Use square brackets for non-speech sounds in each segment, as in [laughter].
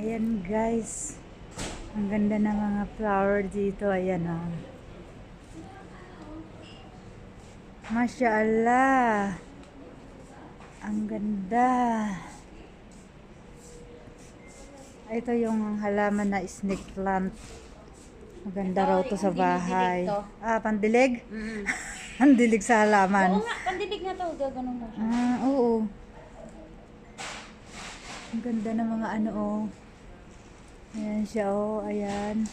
Ayan guys. Ang ganda ng mga flower dito. Ayan o. Oh. Masya Allah. Ang ganda. Ito yung halaman na snake plant. Maganda raw to sa bahay. to. Ah, pandilig? Mm. [laughs] Pandilig sa halaman. Oo nga, pandilig nga to. Gaganon mo siya. Ah, oo. Ang ganda ng mga ano, oh. Ayan siya, oh. Ayan.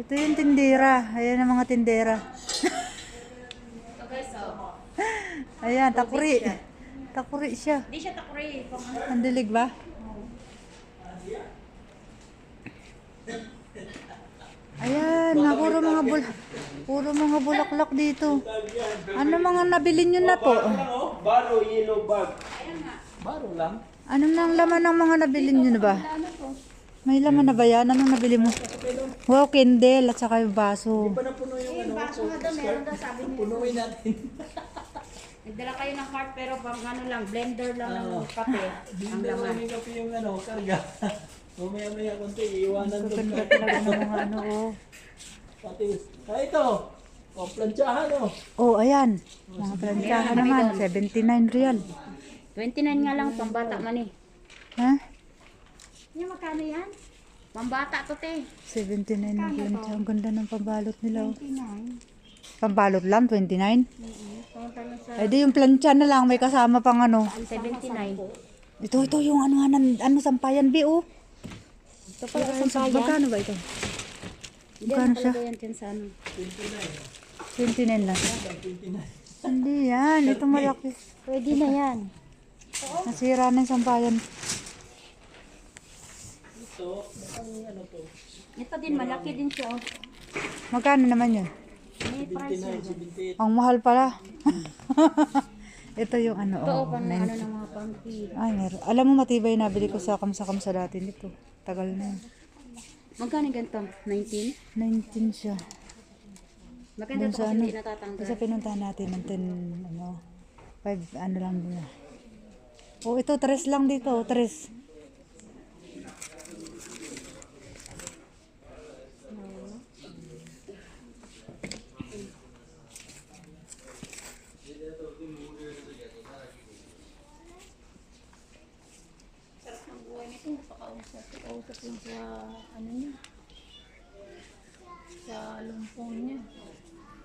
Ito yung tindera. Ayan ang mga tindera. Oh. [laughs] Ayan, takuri. Takuri siya. Hindi siya takuri. Ano. Ang dilig ba? Ayan, na puro mga bul puro mga bulaklak dito. Ano mga nabili nyo na po? Oh, baro yellow bag. Baro lang. Ano nang laman ng mga nabili nyo na ba? Ano to? May laman na ba yan? Anong nabili mo? Wow, candle at saka yung baso. Pa napuno yung ano. Baso nga daw, meron daw sabi niya. Punuin natin. [laughs] Nagdala kayo ng cart pero pang ano lang, blender lang ng kape. [laughs] Ang Hindi laman. namin kape yung ano, karga. [laughs] Mamaya maya konti, iiwanan doon. Ganda talaga ng mga ano, oh. Pati, ah ito. O, plantsahan o. Oh, ayan. Mga plantsahan naman. 79 real. 29 nga lang, pambata man eh. Ha? Yung magkano yan? Pambata to te. 79 na plantsa. Ang ganda ng pambalot nila, oh. 29. Pambalot lang, 29. Pumunta na sa Eh di yung plancha na lang, may kasama pang ano. 79. Ito, ito yung ano, ano, ano sampayan, bi, oh. Ito pala ang sampayan. Magkano ba ito? Magkano ano siya? talaga yan dyan sa ano. 29 lang. Hindi yan, ito malaki. Pwede na yan. Nasira na yung sampayan ito, mukhang ano to. Ito din, malaki din siya. Oh. Magkano naman yun? May price yun. Ang mahal pala. [laughs] Ito yung ano. Ito, oh, ano ng mga pangpil. Ay, meron. Alam mo, matibay na nabili ko sa kamsa-kamsa dati nito. Tagal na yun. Magkano ganito? 19? 19 siya. Maganda Dun to kasi ano? hindi natatanggal. Kasi pinuntahan natin ng 10, ano, 5, ano lang nila. Oh, ito, 3 lang dito, 3. Pakausap yung sa ano niya. Sa lumpong niya.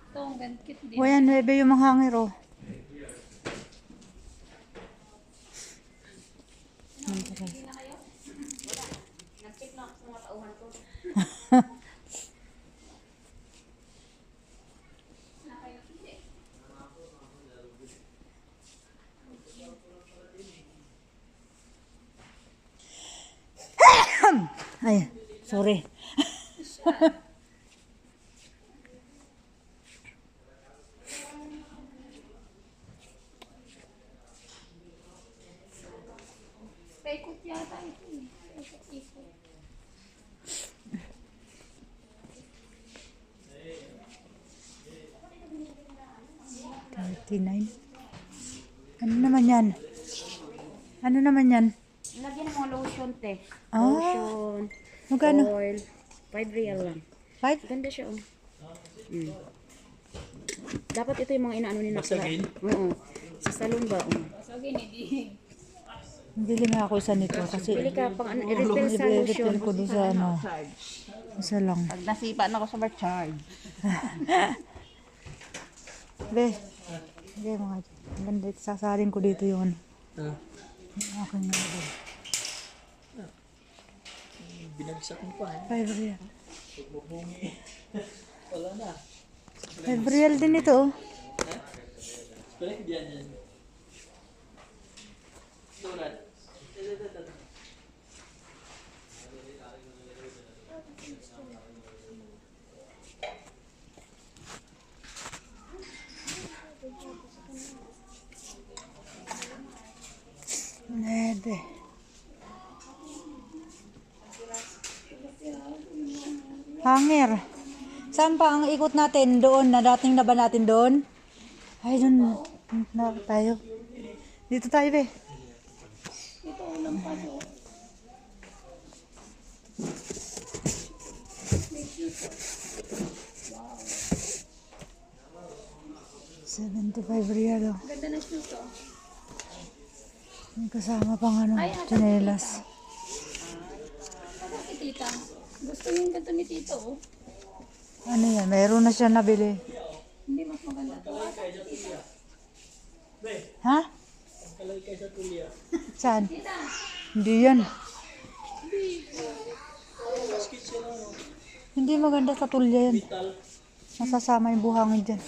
Ito, ang gandkit din. O yan, 9 yung mga hangir, oh. Nag-check na ako sa mga tauhan ko. Ay, sorry. Paikot yata ito eh. Paikot-ikot. 39. Ano naman yan? Ano naman yan? Lagyan mga lotion, te. Ah. Lotion, Magkano? oil. 5 real lang. 5? Ganda siya, oh. Mm. Dapat ito yung mga inaano ni Nakla. Masagin? Oo. Sa salon ba? Oh. Bili nga ako isa nito kasi Bili ka pang ano, i-refill sa lotion. ko doon sa ano. Isa lang. Pag nasipa na ako sa recharge. [laughs] Be. Be mga ang ganda. Sasalin ko dito ano. Ah, Okay na. Binagsak mo pa eh. 5 real. Bubungi. [laughs] Wala na. 5 real din ito oh. Balik diyan yan. Ito, ito. Nede. Hanger. Saan pa ang ikot natin doon? Nadating na ba natin doon? Ay, doon na tayo. Dito tayo, be. Dito ulang paso. Wow. 75 real. Oh. Ganda ng shoes, oh. May kasama pang ano, chinelas. Ay, Gusto yung ganito ni tito oh. Ano yan? Meron na siya nabili. Hindi mas maganda to. Ha? Kalay kayo sa tulya. Saan? Hindi yan. Hindi maganda sa tulya yan. Masasama yung buhangin dyan.